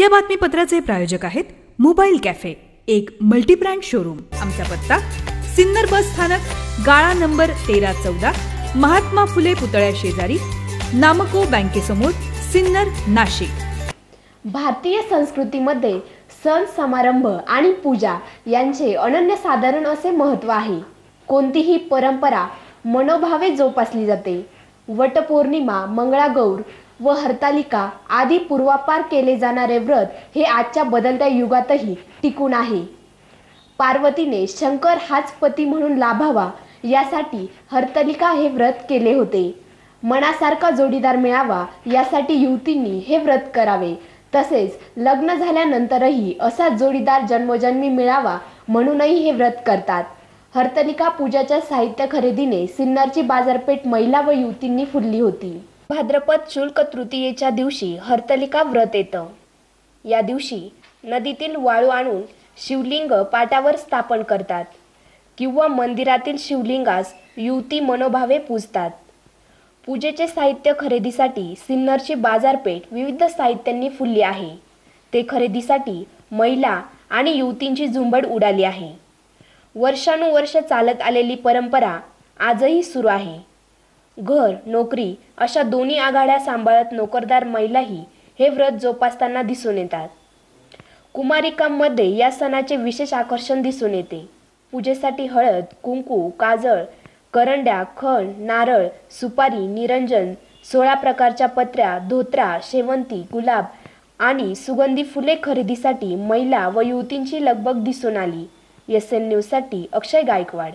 या बातमीपत्राचे प्रायोजक आहेत मोबाईल कॅफे एक मल्टीब्रँड शोरूम. आमचा पत्ता सिन्नर बस स्थानक गाळा नंबर तेरा चौदा महात्मा फुले पुतळ्या शेजारी नामको बँकेसमोर सिन्नर नाशिक. भारतीय संस्कृतीमध्ये सण समारंभ आणि पूजा यांचे अनन्यसाधारण असे महत्त्व आहे. कोणतीही परंपरा मनोभावे जोपासली जाते. वटपौर्णिमा मंगळागौर व हरतालिका आदी पूर्वापार केले जाणारे व्रत हे आजच्या बदलत्या युगातही टिकून आहे. पार्वतीने शंकर हाच पती म्हणून लाभावा यासाठी हरतालिका हे व्रत केले होते. मनासारखा जोडीदार मिळावा यासाठी युवतींनी हे व्रत करावे. तसेच लग्न झाल्यानंतरही असा जोडीदार जन्मोजन्मी मिळावा म्हणूनही हे व्रत करतात. हर्तलिका पूजाच्या साहित्य खरेदीने सिन्नरची बाजारपेठ महिला व युवतींनी फुलली होती. भाद्रपद शुल्क तृतीयेच्या दिवशी हर्तलिका व्रत येतं. या दिवशी नदीतील वाळू आणून शिवलिंग पाटावर स्थापन करतात किंवा मंदिरातील शिवलिंगास युवती मनोभावे पूजतात. पूजेचे साहित्य खरेदीसाठी सिन्नरची बाजारपेठ विविध साहित्यांनी फुलली आहे. ते खरेदीसाठी महिला आणि युवतींची झुंबड उडाली आहे. वर्षानुवर्ष चालत आलेली परंपरा आजही सुरू आहे. घर नोकरी अशा दोन्ही आघाड्या सांभाळत नोकरदार महिलाही हे व्रत जोपासताना दिसून येतात. कुमारिकांमध्ये या सणाचे विशेष आकर्षण दिसून येते. पूजेसाठी हळद कुंकू काजळ करंड्या खण नारळ सुपारी निरंजन सोळा प्रकारच्या पत्र्या धोत्रा शेवंती गुलाब आणि सुगंधी फुले खरेदीसाठी महिला व युवतींची लगबग दिसून आली. एस एन न्यूजसाठी अक्षय गायकवाड.